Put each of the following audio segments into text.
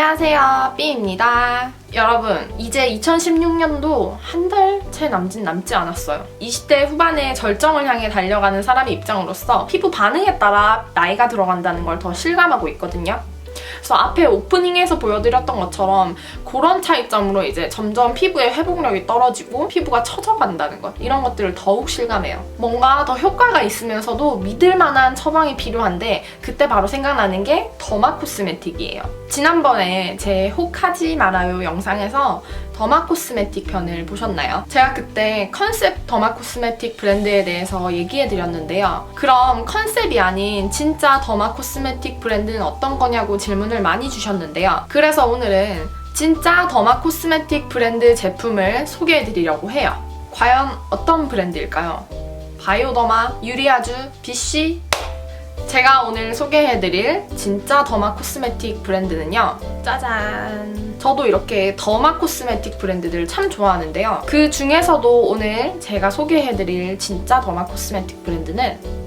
안녕하세요, 삐입니다. 여러분, 이제 2016년도 한 달 채 남진 남지 않았어요. 20대 후반의 절정을 향해 달려가는 사람의 입장으로서 피부 반응에 따라 나이가 들어간다는 걸 더 실감하고 있거든요. 그래서 앞에 오프닝에서 보여드렸던 것처럼 그런 차이점으로 이제 점점 피부의 회복력이 떨어지고 피부가 처져간다는 것 이런 것들을 더욱 실감해요. 뭔가 더 효과가 있으면서도 믿을 만한 처방이 필요한데 그때 바로 생각나는 게 더마 코스메틱이에요. 지난번에 제 혹하지 말아요 영상에서 더마 코스메틱 편을 보셨나요? 제가 그때 컨셉 더마 코스메틱 브랜드에 대해서 얘기해 드렸는데요. 그럼 컨셉이 아닌 진짜 더마 코스메틱 브랜드는 어떤 거냐고 질문을 많이 주셨는데요. 그래서 오늘은 진짜 더마 코스메틱 브랜드 제품을 소개해 드리려고 해요. 과연 어떤 브랜드일까요? 바이오더마, 유리아주, BC, 제가 오늘 소개해드릴 진짜 더마 코스메틱 브랜드는요. 짜잔. 저도 이렇게 더마 코스메틱 브랜드들 참 좋아하는데요. 그 중에서도 오늘 제가 소개해드릴 진짜 더마 코스메틱 브랜드는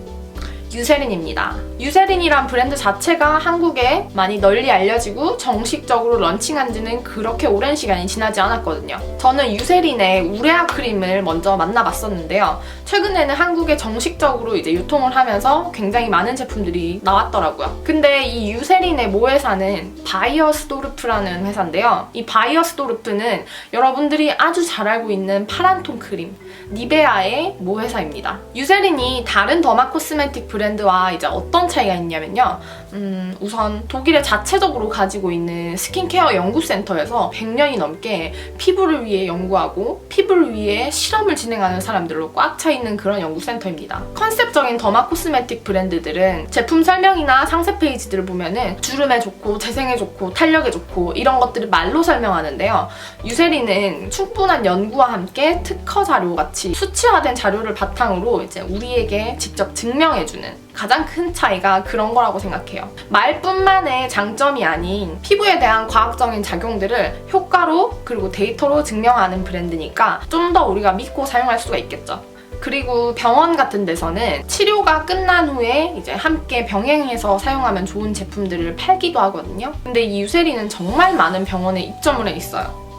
유세린입니다. 유세린이란 브랜드 자체가 한국에 많이 널리 알려지고 정식적으로 런칭한 지는 그렇게 오랜 시간이 지나지 않았거든요. 저는 유세린의 우레아 크림을 먼저 만나봤었는데요. 최근에는 한국에 정식적으로 이제 유통을 하면서 굉장히 많은 제품들이 나왔더라고요. 근데 이 유세린의 모회사는 바이어스도르프라는 회사인데요. 이 바이어스도르프는 여러분들이 아주 잘 알고 있는 파란톤 크림, 니베아의 모회사입니다. 유세린이 다른 더마 코스메틱 브랜드 와 이제 어떤 차이가 있냐면요. 음, 우선 독일에 자체적으로 가지고 있는 스킨케어 연구센터에서 100년이 넘게 피부를 위해 연구하고 피부를 위해 실험을 진행하는 사람들로 꽉 차 있는 그런 연구센터입니다. 컨셉적인 더마 코스메틱 브랜드들은 제품 설명이나 상세 페이지들을 보면은 주름에 좋고 재생에 좋고 탄력에 좋고 이런 것들을 말로 설명하는데요. 유세린은 충분한 연구와 함께 특허 자료 같이 수치화된 자료를 바탕으로 이제 우리에게 직접 증명해주는 가장 큰 차이가 그런 거라고 생각해요. 말뿐만의 장점이 아닌 피부에 대한 과학적인 작용들을 효과로 그리고 데이터로 증명하는 브랜드니까 좀 더 우리가 믿고 사용할 수가 있겠죠. 그리고 병원 같은 데서는 치료가 끝난 후에 이제 함께 병행해서 사용하면 좋은 제품들을 팔기도 하거든요. 근데 이 유세린은 정말 많은 병원에 입점을 해 있어요.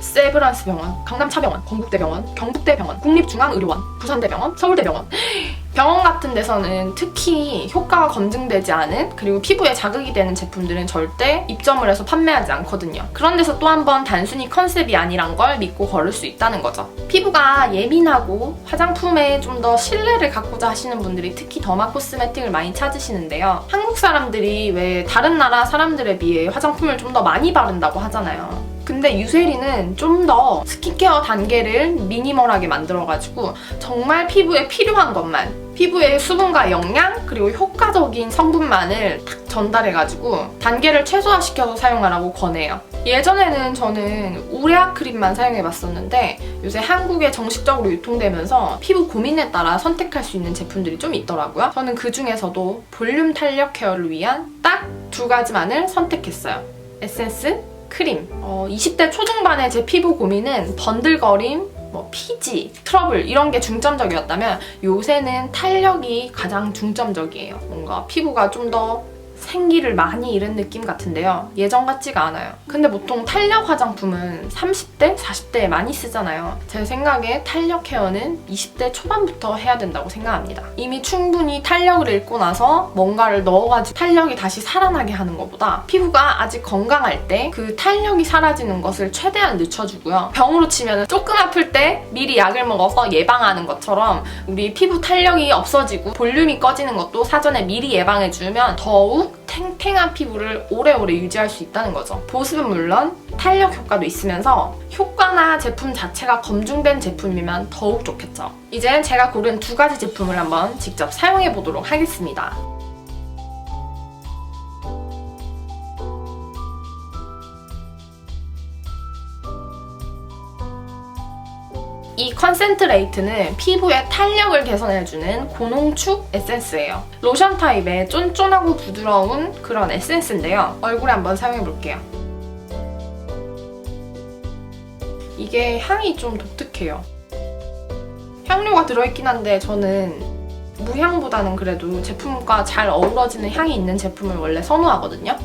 세브란스 병원, 강남차병원, 건국대병원, 경북대병원, 국립중앙의료원, 부산대병원, 서울대병원. 병원 같은 데서는 특히 효과가 검증되지 않은 그리고 피부에 자극이 되는 제품들은 절대 입점을 해서 판매하지 않거든요. 그런 데서 또 한 번 단순히 컨셉이 아니란 걸 믿고 걸을 수 있다는 거죠. 피부가 예민하고 화장품에 좀 더 신뢰를 갖고자 하시는 분들이 특히 더마 코스메틱을 많이 찾으시는데요. 한국 사람들이 왜 다른 나라 사람들에 비해 화장품을 좀 더 많이 바른다고 하잖아요. 근데 유세린은 좀더 스킨케어 단계를 미니멀하게 만들어가지고 정말 피부에 필요한 것만 피부의 수분과 영양 그리고 효과적인 성분만을 딱 전달해가지고 단계를 최소화시켜서 사용하라고 권해요. 예전에는 저는 우레아 크림만 사용해봤었는데 요새 한국에 정식적으로 유통되면서 피부 고민에 따라 선택할 수 있는 제품들이 좀 있더라고요. 저는 그 중에서도 볼륨 탄력 케어를 위한 딱 두 가지만을 선택했어요. 에센스, 크림. 어, 20대 초중반의 제 피부 고민은 번들거림, 뭐 피지, 트러블 이런 게 중점적이었다면 요새는 탄력이 가장 중점적이에요. 뭔가 피부가 좀더 생기를 많이 잃은 느낌 같은데요. 예전 같지가 않아요. 근데 보통 탄력 화장품은 30대, 40대에 많이 쓰잖아요. 제 생각에 탄력 케어는 20대 초반부터 해야 된다고 생각합니다. 이미 충분히 탄력을 잃고 나서 뭔가를 넣어가지고 탄력이 다시 살아나게 하는 것보다 피부가 아직 건강할 때 그 탄력이 사라지는 것을 최대한 늦춰주고요. 병으로 치면 조금 아플 때 미리 약을 먹어서 예방하는 것처럼 우리 피부 탄력이 없어지고 볼륨이 꺼지는 것도 사전에 미리 예방해주면 더욱 탱탱한 피부를 오래오래 유지할 수 있다는 거죠. 보습은 물론 탄력 효과도 있으면서 효과나 제품 자체가 검증된 제품이면 더욱 좋겠죠. 이젠 제가 고른 두 가지 제품을 한번 직접 사용해 보도록 하겠습니다. 이 컨센트레이트는 피부의 탄력을 개선해주는 고농축 에센스예요. 로션 타입의 쫀쫀하고 부드러운 그런 에센스인데요. 얼굴에 한번 사용해볼게요. 이게 향이 좀 독특해요. 향료가 들어있긴 한데 저는 무향보다는 그래도 제품과 잘 어우러지는 향이 있는 제품을 원래 선호하거든요.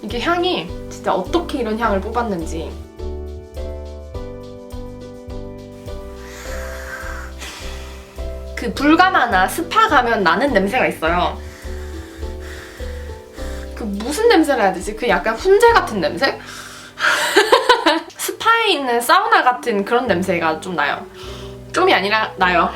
이게 향이 진짜 어떻게 이런 향을 뽑았는지 그 불가마나 스파 가면 나는 냄새가 있어요. 그 무슨 냄새를 해야 되지? 그 약간 훈제 같은 냄새? 스파에 있는 사우나 같은 그런 냄새가 좀 나요. 좀이 아니라 나요.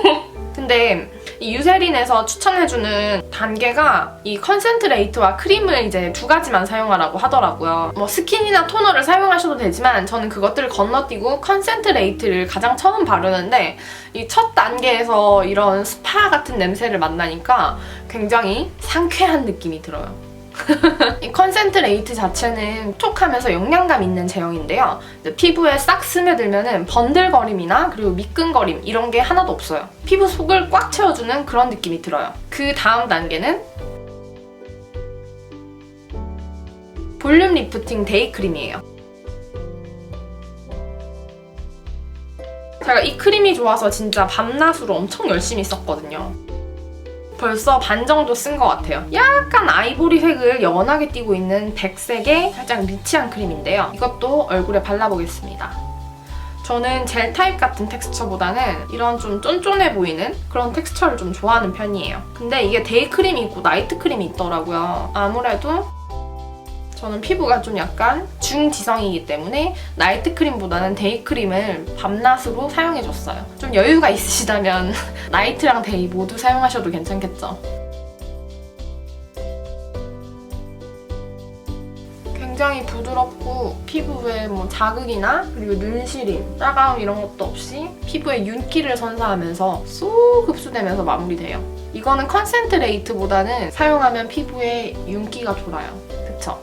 근데 이 유세린에서 추천해주는 단계가 이 컨센트레이트와 크림을 이제 두 가지만 사용하라고 하더라고요. 뭐 스킨이나 토너를 사용하셔도 되지만 저는 그것들을 건너뛰고 컨센트레이트를 가장 처음 바르는데 이 첫 단계에서 이런 스파 같은 냄새를 만나니까 굉장히 상쾌한 느낌이 들어요. 이 컨센트레이트 자체는 촉촉하면서 영양감 있는 제형인데요. 피부에 싹 스며들면은 번들거림이나 그리고 미끈거림 이런 게 하나도 없어요. 피부 속을 꽉 채워주는 그런 느낌이 들어요. 그 다음 단계는 볼륨 리프팅 데이 크림이에요. 제가 이 크림이 좋아서 진짜 밤낮으로 엄청 열심히 썼거든요. 벌써 반 정도 쓴 것 같아요. 약간 아이보리색을 연하게 띠고 있는 백색의 살짝 리치한 크림인데요. 이것도 얼굴에 발라보겠습니다. 저는 젤 타입 같은 텍스처보다는 이런 좀 쫀쫀해 보이는 그런 텍스처를 좀 좋아하는 편이에요. 근데 이게 데이 크림이 있고 나이트 크림이 있더라고요. 아무래도 저는 피부가 좀 약간 중지성이기 때문에 나이트 크림보다는 데이 크림을 밤낮으로 사용해줬어요. 좀 여유가 있으시다면 나이트랑 데이 모두 사용하셔도 괜찮겠죠. 굉장히 부드럽고 피부에 뭐 자극이나 그리고 눈시림, 따가움 이런 것도 없이 피부에 윤기를 선사하면서 쏙 흡수되면서 마무리돼요. 이거는 컨센트레이트보다는 사용하면 피부에 윤기가 돌아요. 그쵸?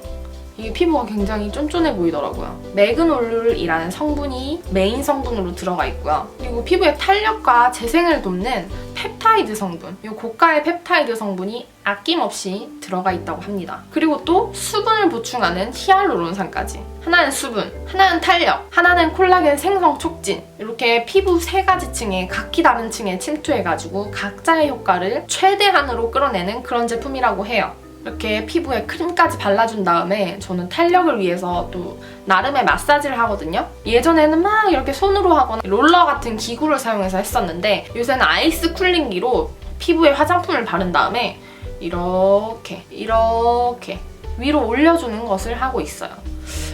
이게 피부가 굉장히 쫀쫀해 보이더라고요. 매그놀룰이라는 성분이 메인 성분으로 들어가 있고요. 그리고 피부의 탄력과 재생을 돕는 펩타이드 성분, 이 고가의 펩타이드 성분이 아낌없이 들어가 있다고 합니다. 그리고 또 수분을 보충하는 히알루론산까지. 하나는 수분, 하나는 탄력, 하나는 콜라겐 생성 촉진. 이렇게 피부 세 가지 층에 각기 다른 층에 침투해가지고 각자의 효과를 최대한으로 끌어내는 그런 제품이라고 해요. 이렇게 피부에 크림까지 발라준 다음에 저는 탄력을 위해서 또 나름의 마사지를 하거든요. 예전에는 막 이렇게 손으로 하거나 롤러 같은 기구를 사용해서 했었는데 요새는 아이스 쿨링기로 피부에 화장품을 바른 다음에 이렇게 이렇게 위로 올려주는 것을 하고 있어요.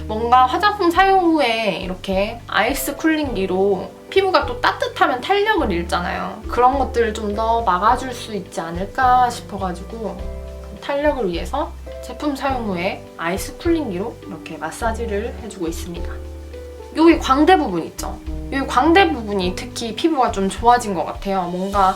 뭔가 화장품 사용 후에 이렇게 아이스 쿨링기로 피부가 또 따뜻하면 탄력을 잃잖아요. 그런 것들을 좀 더 막아줄 수 있지 않을까 싶어가지고 탄력을 위해서 제품 사용 후에 아이스 쿨링기로 이렇게 마사지를 해주고 있습니다. 여기 광대 부분 있죠? 여기 광대 부분이 특히 피부가 좀 좋아진 것 같아요. 뭔가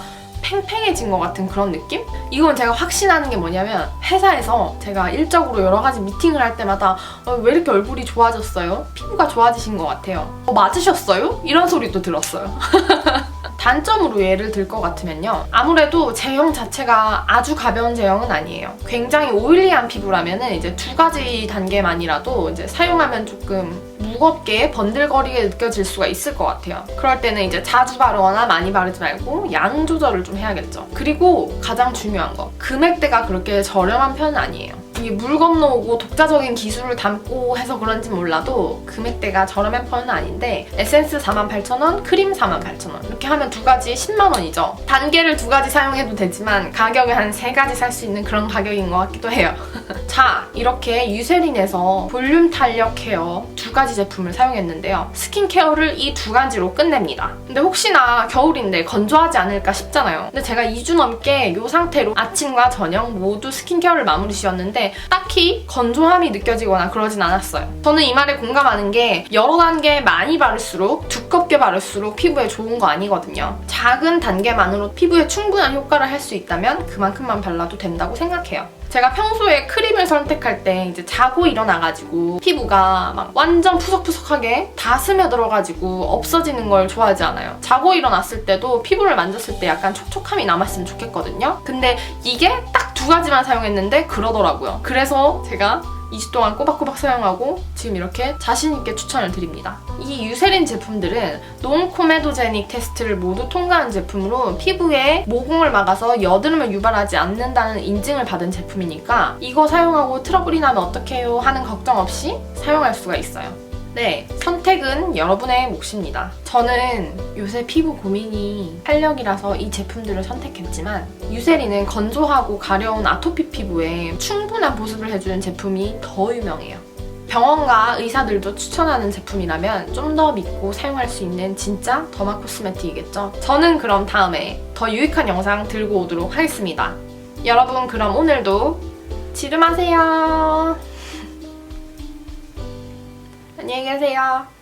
팽팽해진 것 같은 그런 느낌? 이건 제가 확신하는 게 뭐냐면 회사에서 제가 일적으로 여러 가지 미팅을 할 때마다 어, 왜 이렇게 얼굴이 좋아졌어요? 피부가 좋아지신 것 같아요. 어, 맞으셨어요? 이런 소리도 들었어요. 단점으로 예를 들 것 같으면요. 아무래도 제형 자체가 아주 가벼운 제형은 아니에요. 굉장히 오일리한 피부라면은 이제 두 가지 단계만이라도 이제 사용하면 조금 무겁게 번들거리게 느껴질 수가 있을 것 같아요. 그럴 때는 이제 자주 바르거나 많이 바르지 말고 양 조절을 좀 해야겠죠. 그리고 가장 중요한 거 금액대가 그렇게 저렴한 편은 아니에요. 이게 물 건너오고 독자적인 기술을 담고 해서 그런지 몰라도 금액대가 저렴한 편은 아닌데 에센스 48,000원, 크림 48,000원 이렇게 하면 두 가지 10만 원이죠. 단계를 두 가지 사용해도 되지만 가격을 한 세 가지 살 수 있는 그런 가격인 것 같기도 해요. 자, 이렇게 유세린에서 볼륨 탄력 케어 두 가지 제품을 사용했는데요. 스킨케어를 이 두 가지로 끝냅니다. 근데 혹시나 겨울인데 건조하지 않을까 싶잖아요. 근데 제가 2주 넘게 이 상태로 아침과 저녁 모두 스킨케어를 마무리 지었는데 딱히 건조함이 느껴지거나 그러진 않았어요. 저는 이 말에 공감하는 게 여러 단계 많이 바를수록 두껍게 바를수록 피부에 좋은 거 아니거든요. 작은 단계만으로 피부에 충분한 효과를 할 수 있다면 그만큼만 발라도 된다고 생각해요. 제가 평소에 크림을 선택할 때 이제 자고 일어나가지고 피부가 막 완전 푸석푸석하게 다 스며들어가지고 없어지는 걸 좋아하지 않아요. 자고 일어났을 때도 피부를 만졌을 때 약간 촉촉함이 남았으면 좋겠거든요. 근데 이게 딱 두 가지만 사용했는데 그러더라고요. 그래서 제가 2주 동안 꼬박꼬박 사용하고 지금 이렇게 자신있게 추천을 드립니다. 이 유세린 제품들은 논코메도제닉 테스트를 모두 통과한 제품으로 피부에 모공을 막아서 여드름을 유발하지 않는다는 인증을 받은 제품이니까 이거 사용하고 트러블이 나면 어떡해요 하는 걱정 없이 사용할 수가 있어요. 네, 선택은 여러분의 몫입니다. 저는 요새 피부 고민이 활력이라서 이 제품들을 선택했지만 유세리는 건조하고 가려운 아토피 피부에 충분한 보습을 해주는 제품이 더 유명해요. 병원과 의사들도 추천하는 제품이라면 좀 더 믿고 사용할 수 있는 진짜 더마 코스메틱이겠죠. 저는 그럼 다음에 더 유익한 영상 들고 오도록 하겠습니다. 여러분 그럼 오늘도 지름하세요. 안녕히 계세요.